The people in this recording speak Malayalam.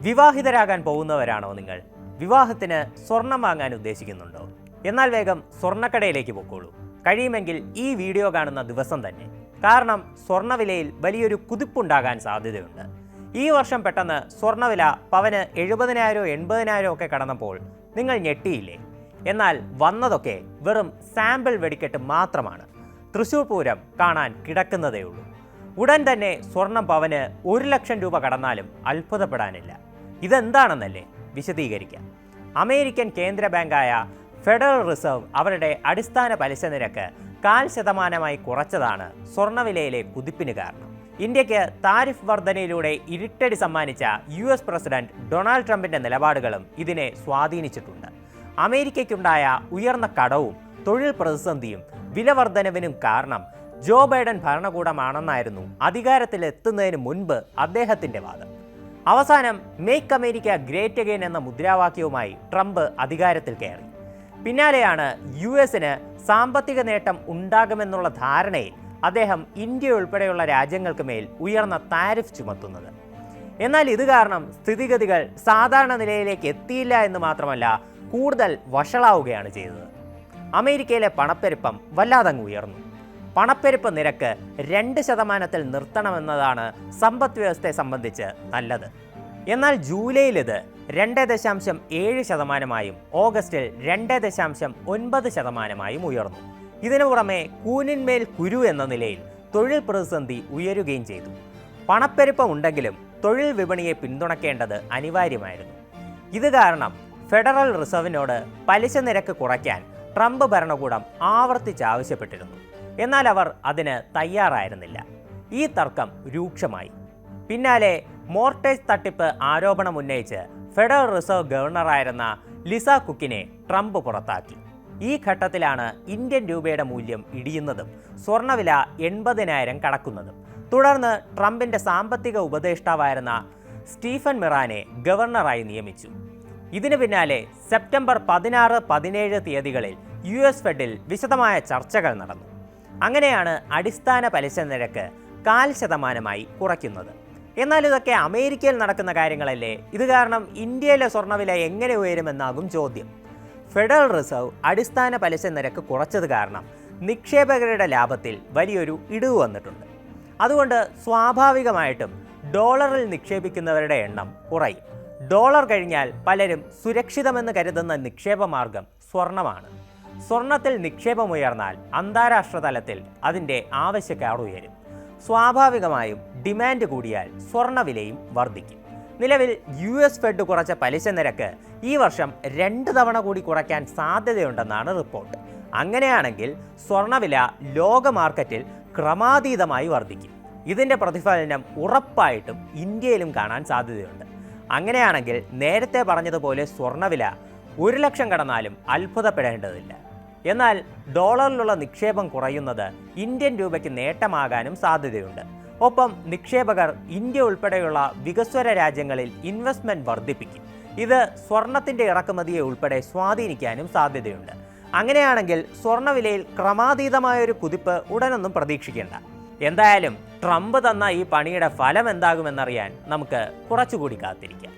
വിവാഹിതരാകാൻ പോകുന്നവരാണോ നിങ്ങൾ? വിവാഹത്തിന് സ്വർണം വാങ്ങാൻ ഉദ്ദേശിക്കുന്നുണ്ടോ? എന്നാൽ വേഗം സ്വർണക്കടയിലേക്ക് പൊക്കോളൂ. കഴിയുമെങ്കിൽ ഈ വീഡിയോ കാണുന്ന ദിവസം തന്നെ. കാരണം സ്വർണവിലയിൽ വലിയൊരു കുതിപ്പുണ്ടാകാൻ സാധ്യതയുണ്ട്. ഈ വർഷം പെട്ടെന്ന് സ്വർണവില പവന് എഴുപതിനായിരോ എൺപതിനായിരോ ഒക്കെ കടന്നപ്പോൾ നിങ്ങൾ ഞെട്ടിയില്ലേ? എന്നാൽ വന്നതൊക്കെ വെറും സാമ്പിൾ വെടിക്കെട്ട് മാത്രമാണ്. തൃശൂർ പൂരം കാണാൻ കിടക്കുന്നതേയുള്ളൂ. ഉടൻ തന്നെ സ്വർണം പവന് ഒരു ലക്ഷം രൂപ കടന്നാലും അത്ഭുതപ്പെടാനില്ല. ഇതെന്താണെന്നല്ലേ വിശദീകരിക്കാം. അമേരിക്കൻ കേന്ദ്ര ബാങ്കായ ഫെഡറൽ റിസർവ് അവരുടെ അടിസ്ഥാന പലിശ നിരക്ക് കാൽ ശതമാനമായി കുറച്ചതാണ് സ്വർണവിലയിലെ കുതിപ്പിന് കാരണം. ഇന്ത്യയ്ക്ക് താരിഫ് വർധനയിലൂടെ ഇരുട്ടടി സമ്മാനിച്ച യു എസ് പ്രസിഡന്റ് ഡൊണാൾഡ് ട്രംപിന്റെ നിലപാടുകളും ഇതിനെ സ്വാധീനിച്ചിട്ടുണ്ട്. അമേരിക്കയ്ക്കുണ്ടായ ഉയർന്ന കടവും തൊഴിൽ പ്രതിസന്ധിയും വിലവർധനവിനും കാരണം ജോ ബൈഡൻ ഭരണകൂടമാണെന്നായിരുന്നു അധികാരത്തിലെത്തുന്നതിന് മുൻപ് അദ്ദേഹത്തിന്റെ വാദം. അവസാനം മേക്ക് അമേരിക്ക ഗ്രേറ്റ് അഗെയിൻ എന്ന മുദ്രാവാക്യവുമായി ട്രംപ് അധികാരത്തിൽ കയറി. പിന്നാലെയാണ് യു എസിന് സാമ്പത്തിക നേട്ടം ഉണ്ടാകുമെന്നുള്ള ധാരണയിൽ അദ്ദേഹം ഇന്ത്യ ഉൾപ്പെടെയുള്ള രാജ്യങ്ങൾക്ക് മേൽ ഉയർന്ന താരിഫ് ചുമത്തുന്നത്. എന്നാൽ ഇത് കാരണം സ്ഥിതിഗതികൾ സാധാരണ നിലയിലേക്ക് എത്തിയില്ല എന്ന് മാത്രമല്ല കൂടുതൽ വഷളാവുകയാണ് ചെയ്തത്. അമേരിക്കയിലെ പണപ്പെരുപ്പം വല്ലാതങ്ങ് ഉയർന്നു. പണപ്പെരുപ്പ് നിരക്ക് രണ്ട് ശതമാനത്തിൽ നിർത്തണമെന്നതാണ് സമ്പദ് വ്യവസ്ഥയെ സംബന്ധിച്ച് നല്ലത്. എന്നാൽ ജൂലൈയിൽ ഇത് രണ്ട് ദശാംശം ഏഴ് ശതമാനമായും ഓഗസ്റ്റിൽ രണ്ട് ദശാംശം ഒൻപത് ശതമാനമായും ഉയർന്നു. ഇതിനു പുറമെ കൂനിന്മേൽ കുരു എന്ന നിലയിൽ തൊഴിൽ പ്രതിസന്ധി ഉയരുകയും ചെയ്തു. പണപ്പെരുപ്പം ഉണ്ടെങ്കിലും തൊഴിൽ വിപണിയെ പിന്തുണയ്ക്കേണ്ടത് അനിവാര്യമായിരുന്നു. ഇത് കാരണം ഫെഡറൽ റിസർവിനോട് പലിശ നിരക്ക് കുറയ്ക്കാൻ ട്രംപ് ഭരണകൂടം ആവർത്തിച്ച് ആവശ്യപ്പെട്ടിരുന്നു. എന്നാൽ അവർ അതിന് തയ്യാറായിരുന്നില്ല. ഈ തർക്കം രൂക്ഷമായി. പിന്നാലെ മോർട്ടേജ് തട്ടിപ്പ് ആരോപണം ഉന്നയിച്ച് ഫെഡറൽ റിസർവ് ഗവർണറായിരുന്ന ലിസ കുക്കിനെ ട്രംപ് പുറത്താക്കി. ഈ ഘട്ടത്തിലാണ് ഇന്ത്യൻ രൂപയുടെ മൂല്യം ഇടിയുന്നതും സ്വർണവില എൺപതിനായിരം കടക്കുന്നതും. തുടർന്ന് ട്രംപിന്റെ സാമ്പത്തിക ഉപദേഷ്ടാവായിരുന്ന സ്റ്റീഫൻ മിറാനെ ഗവർണറായി നിയമിച്ചു. ഇതിനു പിന്നാലെ സെപ്റ്റംബർ പതിനാറ് പതിനേഴ് തീയതികളിൽ യു എസ് ഫെഡിൽ വിശദമായ ചർച്ചകൾ നടന്നു. അങ്ങനെയാണ് അടിസ്ഥാന പലിശ നിരക്ക് കാൽ ശതമാനമായി കുറയ്ക്കുന്നത്. എന്നാൽ ഇതൊക്കെ അമേരിക്കയിൽ നടക്കുന്ന കാര്യങ്ങളല്ലേ? ഇത് കാരണം ഇന്ത്യയിലെ സ്വർണവില എങ്ങനെ ഉയരുമെന്നാകും ചോദ്യം. ഫെഡറൽ റിസർവ് അടിസ്ഥാന പലിശ നിരക്ക് കുറച്ചത് കാരണം നിക്ഷേപകരുടെ ലാഭത്തിൽ വലിയൊരു ഇടിവ് വന്നിട്ടുണ്ട്. അതുകൊണ്ട് സ്വാഭാവികമായിട്ടും ഡോളറിൽ നിക്ഷേപിക്കുന്നവരുടെ എണ്ണം കുറയും. ഡോളർ കഴിഞ്ഞാൽ പലരും സുരക്ഷിതമെന്ന് കരുതുന്ന നിക്ഷേപ മാർഗം സ്വർണമാണ്. സ്വർണത്തിൽ നിക്ഷേപമുയർന്നാൽ അന്താരാഷ്ട്ര തലത്തിൽ അതിന്റെ ആവശ്യക്കാർ ഉയരും. സ്വാഭാവികമായും ഡിമാൻഡ് കൂടിയാൽ സ്വർണവിലയും വർദ്ധിക്കും. നിലവിൽ യു എസ് ഫെഡ് കുറച്ച പലിശ നിരക്ക് ഈ വർഷം രണ്ട് തവണ കൂടി കുറയ്ക്കാൻ സാധ്യതയുണ്ടെന്നാണ് റിപ്പോർട്ട്. അങ്ങനെയാണെങ്കിൽ സ്വർണവില ലോക മാർക്കറ്റിൽ ക്രമാതീതമായി വർദ്ധിക്കും. ഇതിന്റെ പ്രതിഫലനം ഉറപ്പായിട്ടും ഇന്ത്യയിലും കാണാൻ സാധ്യതയുണ്ട്. അങ്ങനെയാണെങ്കിൽ നേരത്തെ പറഞ്ഞതുപോലെ സ്വർണവില ഒരു ലക്ഷം കടന്നാലും അത്ഭുതപ്പെടേണ്ടതില്ല. എന്നാൽ ഡോളറിലുള്ള നിക്ഷേപം കുറയുന്നത് ഇന്ത്യൻ രൂപയ്ക്ക് നേട്ടമാകാനും സാധ്യതയുണ്ട്. ഒപ്പം നിക്ഷേപകർ ഇന്ത്യ ഉൾപ്പെടെയുള്ള വികസ്വര രാജ്യങ്ങളിൽ ഇൻവെസ്റ്റ്മെന്റ് വർദ്ധിപ്പിക്കും. ഇത് സ്വർണത്തിന്റെ ഇറക്കുമതിയെ ഉൾപ്പെടെ സ്വാധീനിക്കാനും സാധ്യതയുണ്ട്. അങ്ങനെയാണെങ്കിൽ സ്വർണവിലയിൽ ക്രമാതീതമായൊരു കുതിപ്പ് ഉടനൊന്നും പ്രതീക്ഷിക്കേണ്ട. എന്തായാലും ട്രംപ് തന്ന ഈ പണിയുടെ ഫലം എന്താകുമെന്നറിയാൻ നമുക്ക് കുറച്ചുകൂടി കാത്തിരിക്കാം.